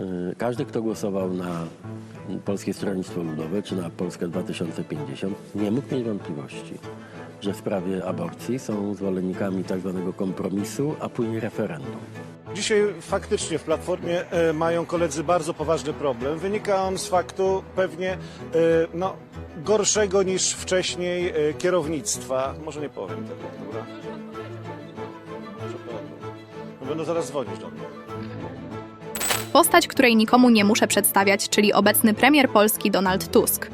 Y, Każdy, kto głosował na Polskie Stronnictwo Ludowe czy na Polskę 2050, nie mógł mieć wątpliwości, że w sprawie aborcji są zwolennikami tak zwanego kompromisu, a później referendum. Dzisiaj faktycznie w Platformie e, mają koledzy bardzo poważny problem. Wynika on z faktu pewnie e, no, gorszego niż wcześniej kierownictwa. Może nie powiem tego, dobra? No będą zaraz dzwonić do mnie. Postać, której nikomu nie muszę przedstawiać, czyli obecny premier Polski Donald Tusk.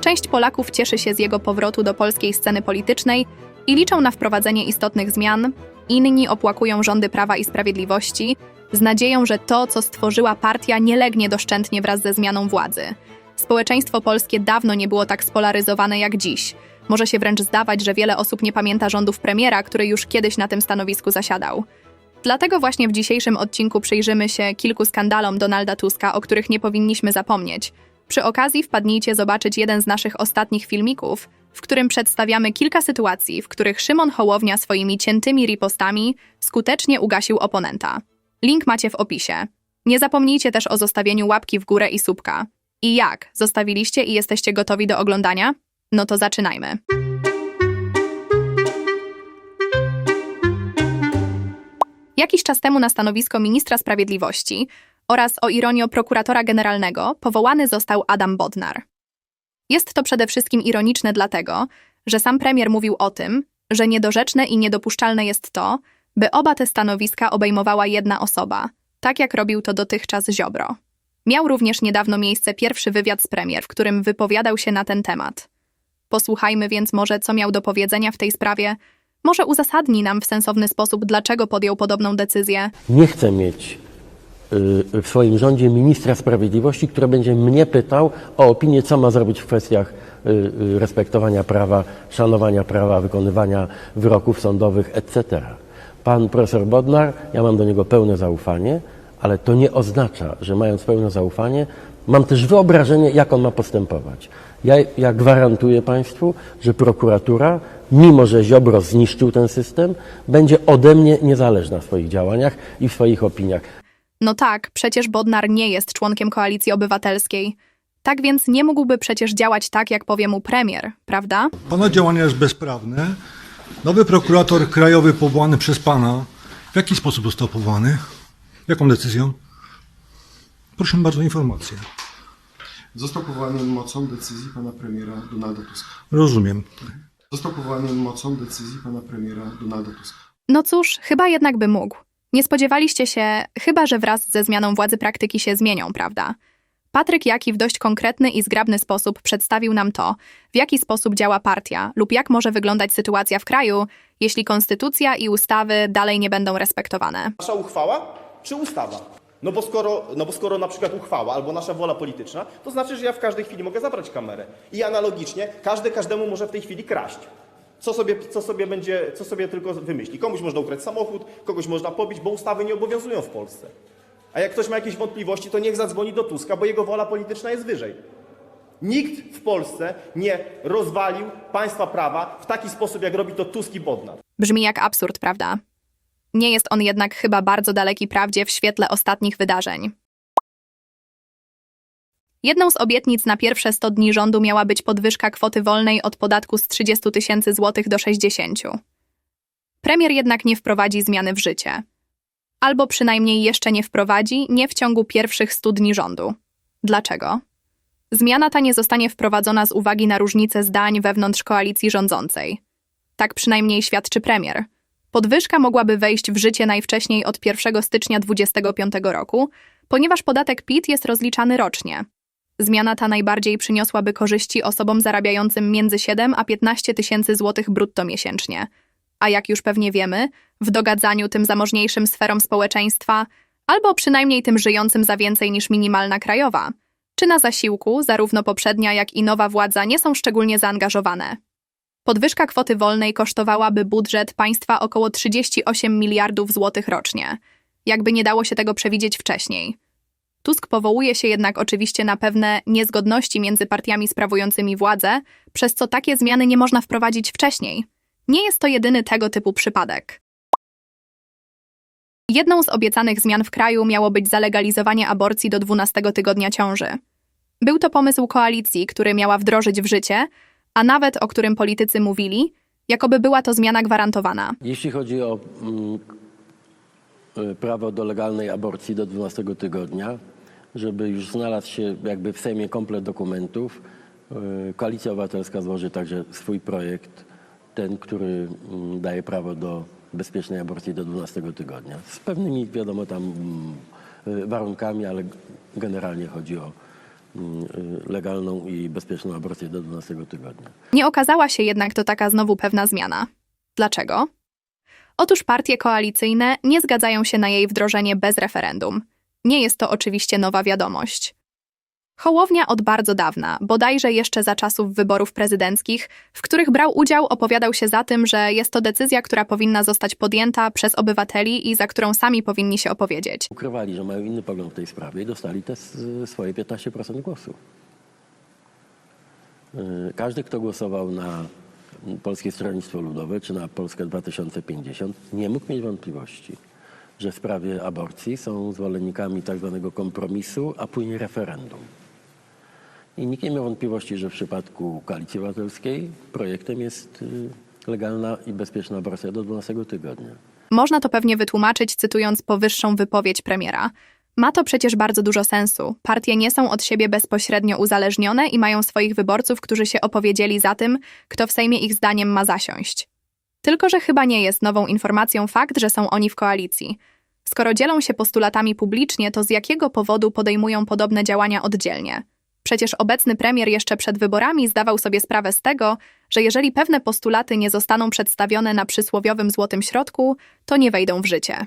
Część Polaków cieszy się z jego powrotu do polskiej sceny politycznej i liczą na wprowadzenie istotnych zmian, inni opłakują rządy Prawa i Sprawiedliwości z nadzieją, że to, co stworzyła partia, nie legnie doszczętnie wraz ze zmianą władzy. Społeczeństwo polskie dawno nie było tak spolaryzowane jak dziś. Może się wręcz zdawać, że wiele osób nie pamięta rządów premiera, który już kiedyś na tym stanowisku zasiadał. Dlatego właśnie w dzisiejszym odcinku przyjrzymy się kilku skandalom Donalda Tuska, o których nie powinniśmy zapomnieć. Przy okazji wpadnijcie zobaczyć jeden z naszych ostatnich filmików, w którym przedstawiamy kilka sytuacji, w których Szymon Hołownia swoimi ciętymi ripostami skutecznie ugasił oponenta. Link macie w opisie. Nie zapomnijcie też o zostawieniu łapki w górę i subka. I jak? Zostawiliście i jesteście gotowi do oglądania? No to zaczynajmy. Jakiś czas temu na stanowisko ministra sprawiedliwości oraz o ironię prokuratora generalnego powołany został Adam Bodnar. Jest to przede wszystkim ironiczne dlatego, że sam premier mówił o tym, że niedorzeczne i niedopuszczalne jest to, by oba te stanowiska obejmowała jedna osoba, tak jak robił to dotychczas Ziobro. Miał również niedawno miejsce pierwszy wywiad z premier, w którym wypowiadał się na ten temat. Posłuchajmy więc może, co miał do powiedzenia w tej sprawie. Może uzasadni nam w sensowny sposób, dlaczego podjął podobną decyzję. Nie chcę mieć y, w swoim rządzie ministra sprawiedliwości, który będzie mnie pytał o opinię, co ma zrobić w kwestiach y, y, respektowania prawa, szanowania prawa, wykonywania wyroków sądowych, etc. Pan profesor Bodnar, ja mam do niego pełne zaufanie, ale to nie oznacza, że mając pełne zaufanie, mam też wyobrażenie, jak on ma postępować. Ja, ja gwarantuję Państwu, że prokuratura, mimo że Ziobro zniszczył ten system, będzie ode mnie niezależna w swoich działaniach i w swoich opiniach. No tak, przecież Bodnar nie jest członkiem koalicji obywatelskiej. Tak więc nie mógłby przecież działać tak, jak powie mu premier, prawda? Pana działanie jest bezprawne. Nowy prokurator krajowy powołany przez pana, w jaki sposób został powołany? Jaką decyzją? Proszę bardzo o informację. Został powołany mocą decyzji pana premiera Donalda Tuska. Rozumiem. Został powołany mocą decyzji pana premiera Donalda Tuska. No cóż, chyba jednak by mógł. Nie spodziewaliście się, chyba że wraz ze zmianą władzy praktyki się zmienią, prawda? Patryk Jaki w dość konkretny i zgrabny sposób przedstawił nam to, w jaki sposób działa partia lub jak może wyglądać sytuacja w kraju, jeśli konstytucja i ustawy dalej nie będą respektowane. Nasza uchwała czy ustawa? No bo, skoro, no bo skoro na przykład uchwała albo nasza wola polityczna, to znaczy, że ja w każdej chwili mogę zabrać kamerę. I analogicznie każdy każdemu może w tej chwili kraść. Co sobie, co sobie będzie, co sobie tylko wymyśli. Komuś można ukraść samochód, kogoś można pobić, bo ustawy nie obowiązują w Polsce. A jak ktoś ma jakieś wątpliwości, to niech zadzwoni do Tuska, bo jego wola polityczna jest wyżej. Nikt w Polsce nie rozwalił państwa prawa w taki sposób, jak robi to Tusk i Bodnar. Brzmi jak absurd, prawda? Nie jest on jednak chyba bardzo daleki prawdzie w świetle ostatnich wydarzeń. Jedną z obietnic na pierwsze 100 dni rządu miała być podwyżka kwoty wolnej od podatku z 30 tysięcy złotych do 60. Premier jednak nie wprowadzi zmiany w życie. Albo przynajmniej jeszcze nie wprowadzi, nie w ciągu pierwszych 100 dni rządu. Dlaczego? Zmiana ta nie zostanie wprowadzona z uwagi na różnice zdań wewnątrz koalicji rządzącej. Tak przynajmniej świadczy premier. Podwyżka mogłaby wejść w życie najwcześniej od 1 stycznia 2025 roku, ponieważ podatek PIT jest rozliczany rocznie. Zmiana ta najbardziej przyniosłaby korzyści osobom zarabiającym między 7 a 15 tysięcy złotych brutto miesięcznie. A jak już pewnie wiemy, w dogadzaniu tym zamożniejszym sferom społeczeństwa, albo przynajmniej tym żyjącym za więcej niż minimalna krajowa, czy na zasiłku, zarówno poprzednia, jak i nowa władza nie są szczególnie zaangażowane. Podwyżka kwoty wolnej kosztowałaby budżet państwa około 38 miliardów złotych rocznie. Jakby nie dało się tego przewidzieć wcześniej. Tusk powołuje się jednak oczywiście na pewne niezgodności między partiami sprawującymi władzę, przez co takie zmiany nie można wprowadzić wcześniej. Nie jest to jedyny tego typu przypadek. Jedną z obiecanych zmian w kraju miało być zalegalizowanie aborcji do 12 tygodnia ciąży. Był to pomysł koalicji, który miała wdrożyć w życie, a nawet o którym politycy mówili, jakoby była to zmiana gwarantowana. Jeśli chodzi o mm, y, prawo do legalnej aborcji do 12 tygodnia, żeby już znalazł się jakby w Sejmie komplet dokumentów, y, Koalicja Obywatelska złoży także swój projekt, ten, który mm, daje prawo do bezpiecznej aborcji do 12 tygodnia. Z pewnymi, wiadomo, tam mm, y, warunkami, ale generalnie chodzi o legalną i bezpieczną aborcję do 12 tygodnia. Nie okazała się jednak to taka znowu pewna zmiana. Dlaczego? Otóż partie koalicyjne nie zgadzają się na jej wdrożenie bez referendum. Nie jest to oczywiście nowa wiadomość. Hołownia od bardzo dawna, bodajże jeszcze za czasów wyborów prezydenckich, w których brał udział, opowiadał się za tym, że jest to decyzja, która powinna zostać podjęta przez obywateli i za którą sami powinni się opowiedzieć. ukrywali, że mają inny pogląd w tej sprawie i dostali te swoje 15% głosu. Yy, Każdy, kto głosował na Polskie Stronnictwo Ludowe czy na Polskę 2050, nie mógł mieć wątpliwości, że w sprawie aborcji są zwolennikami tak zwanego kompromisu, a później referendum. I nikt nie miał wątpliwości, że w przypadku Koalicji Obywatelskiej projektem jest yy, legalna i bezpieczna aborcja do 12 tygodnia. Można to pewnie wytłumaczyć cytując powyższą wypowiedź premiera. Ma to przecież bardzo dużo sensu. Partie nie są od siebie bezpośrednio uzależnione i mają swoich wyborców, którzy się opowiedzieli za tym, kto w Sejmie ich zdaniem ma zasiąść. Tylko, że chyba nie jest nową informacją fakt, że są oni w koalicji. Skoro dzielą się postulatami publicznie, to z jakiego powodu podejmują podobne działania oddzielnie? Przecież obecny premier jeszcze przed wyborami zdawał sobie sprawę z tego, że jeżeli pewne postulaty nie zostaną przedstawione na przysłowiowym złotym środku, to nie wejdą w życie.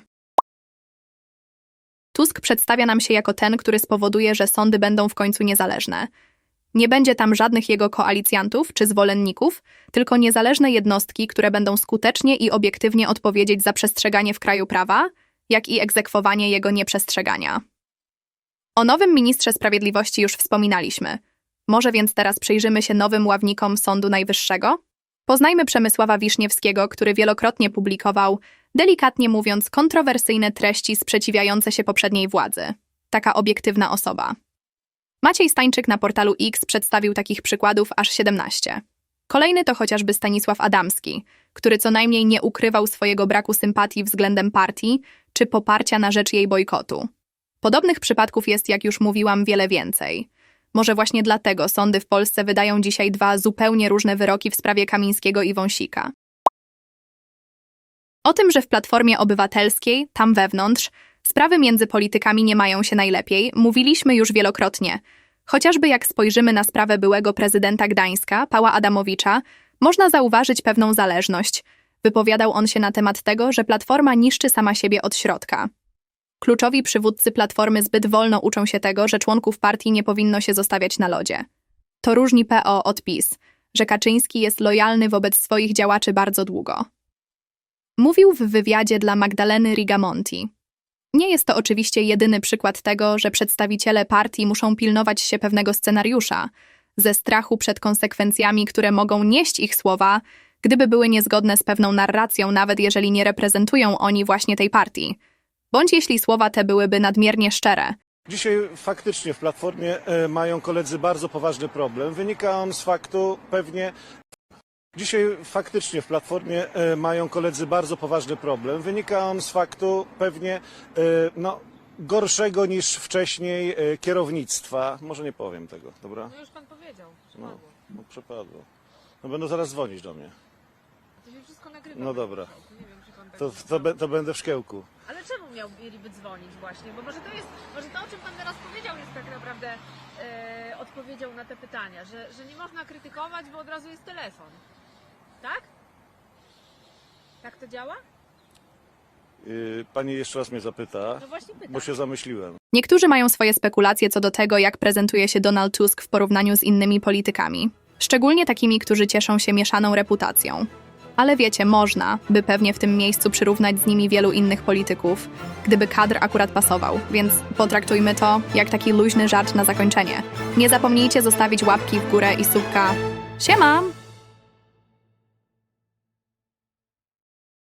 Tusk przedstawia nam się jako ten, który spowoduje, że sądy będą w końcu niezależne. Nie będzie tam żadnych jego koalicjantów czy zwolenników, tylko niezależne jednostki, które będą skutecznie i obiektywnie odpowiedzieć za przestrzeganie w kraju prawa, jak i egzekwowanie jego nieprzestrzegania. O nowym ministrze sprawiedliwości już wspominaliśmy. Może więc teraz przyjrzymy się nowym ławnikom Sądu Najwyższego? Poznajmy Przemysława Wiszniewskiego, który wielokrotnie publikował, delikatnie mówiąc, kontrowersyjne treści sprzeciwiające się poprzedniej władzy. Taka obiektywna osoba. Maciej Stańczyk na portalu X przedstawił takich przykładów aż 17. Kolejny to chociażby Stanisław Adamski, który co najmniej nie ukrywał swojego braku sympatii względem partii czy poparcia na rzecz jej bojkotu. Podobnych przypadków jest, jak już mówiłam, wiele więcej. Może właśnie dlatego sądy w Polsce wydają dzisiaj dwa zupełnie różne wyroki w sprawie Kamińskiego i Wąsika. O tym, że w Platformie Obywatelskiej, tam wewnątrz, sprawy między politykami nie mają się najlepiej, mówiliśmy już wielokrotnie. Chociażby jak spojrzymy na sprawę byłego prezydenta Gdańska, Pała Adamowicza, można zauważyć pewną zależność. Wypowiadał on się na temat tego, że Platforma niszczy sama siebie od środka. Kluczowi przywódcy Platformy zbyt wolno uczą się tego, że członków partii nie powinno się zostawiać na lodzie. To różni PO od PiS, że Kaczyński jest lojalny wobec swoich działaczy bardzo długo. Mówił w wywiadzie dla Magdaleny Rigamonti. Nie jest to oczywiście jedyny przykład tego, że przedstawiciele partii muszą pilnować się pewnego scenariusza, ze strachu przed konsekwencjami, które mogą nieść ich słowa, gdyby były niezgodne z pewną narracją, nawet jeżeli nie reprezentują oni właśnie tej partii, bądź jeśli słowa te byłyby nadmiernie szczere. Dzisiaj faktycznie w Platformie e, mają koledzy bardzo poważny problem. Wynika on z faktu pewnie. Dzisiaj faktycznie w Platformie e, mają koledzy bardzo poważny problem. Wynika on z faktu pewnie e, no, gorszego niż wcześniej kierownictwa. Może nie powiem tego, dobra? No już pan powiedział. No, no przepadło. No będą zaraz dzwonić do mnie. To się wszystko nagrywa. No dobra. Nie wiem, czy pan tak To, to, to będę w szkiełku. Ale czemu miał, mieliby dzwonić właśnie? Bo może to jest, może to o czym pan teraz powiedział jest tak naprawdę e, odpowiedzią na te pytania, że, że nie można krytykować, bo od razu jest telefon. Tak? Tak to działa? Yy, Pani jeszcze raz mnie zapyta, No właśnie pytam. bo się zamyśliłem. Niektórzy mają swoje spekulacje co do tego, jak prezentuje się Donald Tusk w porównaniu z innymi politykami, szczególnie takimi, którzy cieszą się mieszaną reputacją. Ale wiecie, można, by pewnie w tym miejscu przyrównać z nimi wielu innych polityków, gdyby kadr akurat pasował, więc potraktujmy to jak taki luźny żart na zakończenie. Nie zapomnijcie zostawić łapki w górę i subka. Siema!